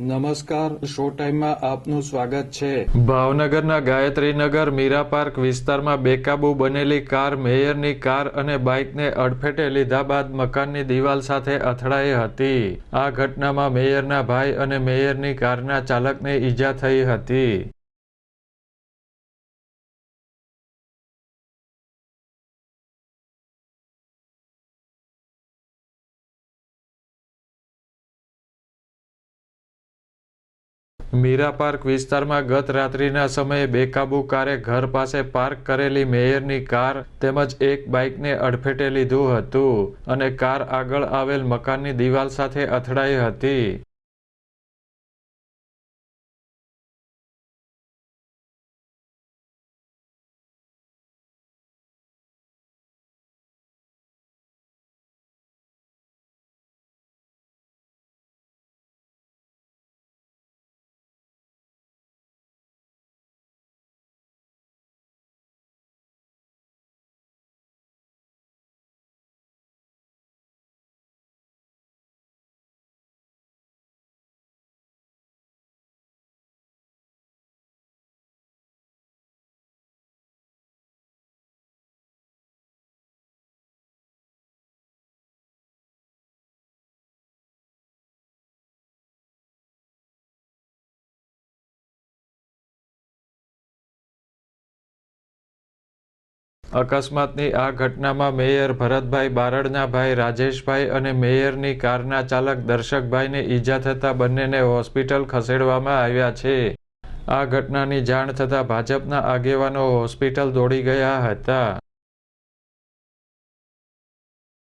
નમસ્કાર, શો ટાઈમમાં આપનું સ્વાગત છે. ભાવનગરના ગાયત્રીનગર મીરા પાર્ક વિસ્તારમાં બેકાબુ બનેલી કાર મેયરની કાર અને બાઇકને અડફેટે લીધા બાદ મકાનની દિવાલ સાથે અથડાઈ હતી. આ ઘટનામાં મેયરના ભાઈ અને મેયરની કારના ચાલકને ઈજા થઈ હતી. મીરા પાર્ક વિસ્તારમાં ગત રાત્રિના સમયે બેકાબુ કારે ઘર પાસે પાર્ક કરેલી મેયરની કાર તેમજ એક બાઇકને અડફેટે લીધું હતું અને કાર આગળ આવેલ મકાનની દિવાલ સાથે અથડાઈ હતી. અકસ્માતની આ ઘટનામાં મેયર ભરતભાઈ બારડના ભાઈ રાજેશભાઈ અને મેયરની કારના ચાલક દર્શકભાઈને ઈજા થતા બંનેને હોસ્પિટલ ખસેડવામાં આવ્યા છે. આ ઘટનાની જાણ થતાં ભાજપના આગેવાનો હોસ્પિટલ દોડી ગયા હતા.